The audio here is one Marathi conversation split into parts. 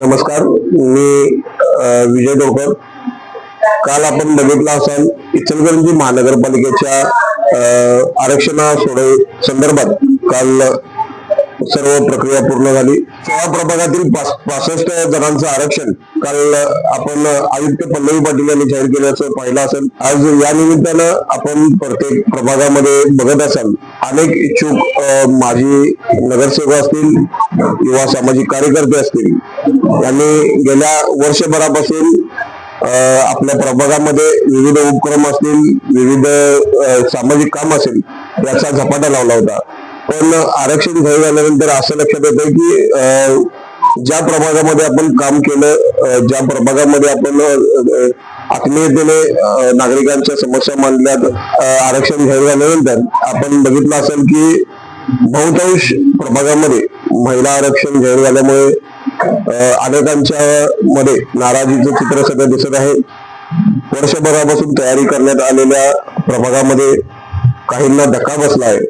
नमस्कार मी विजय डोकर काल आपण बघितलं असाल इचलकरंजी महानगरपालिकेच्या आरक्षणा सोडव संदर्भात काल सर्व प्रक्रिया पूर्ण झाली. सोळा प्रभागातील पास- पासष्ट जणांचं आरक्षण काल आपण आयुक्त पल्लवी पाटील यांनी जाहीर केल्याचं पाहिलं असेल. आज या निमित्तानं आपण प्रत्येक प्रभागामध्ये बघत असाल अनेक इच्छुक माजी नगरसेवक असतील किंवा सामाजिक कार्यकर्ते असतील यांनी गेल्या वर्षभरापासून आपल्या प्रभागामध्ये विविध उपक्रम असतील विविध सामाजिक काम असेल याचा झपाटा लावला होता. पण आरक्षण जाहीर झाल्यानंतर असं लक्षात येतं की ज्या प्रभागामध्ये आपण काम केलं ज्या प्रभागामध्ये आपण आत्मीयतेने नागरिकांच्या समस्या मांडल्यात आरक्षण जाहीर झाल्यानंतर आपण बघितलं असेल की बहुतांश प्रभागामध्ये महिला आरक्षण जाहीर झाल्यामुळे अनेकांच्या मध्ये नाराजीचं चित्र सध्या दिसत आहे. वर्षभरापासून तयारी करण्यात आलेल्या प्रभागामध्ये काहींना धक्का बसला आहे.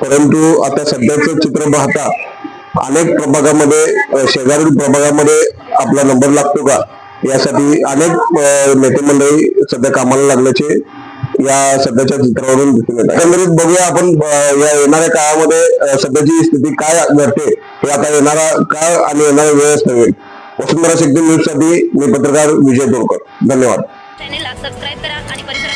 परंतु आता सध्याचं चित्र पाहता अनेक प्रभागामध्ये शेजारील प्रभागामध्ये आपला नंबर लागतो का? यासाठी अनेक नेते मंडळी सध्या कामाला लागल्याचे या सध्याच्या चित्रावरून दिसून येत एकंदरीत बघूया आपण या येणाऱ्या काळामध्ये सध्याची स्थिती काय घडते हे आता येणारा काळ आणि येणारा वेळच नव्हे वसुंधरा शेट्टी न्यूजसाठी मी पत्रकार विजय तोडकर. धन्यवाद. चॅनेलला सबस्क्राईब करा आणि परिसरातील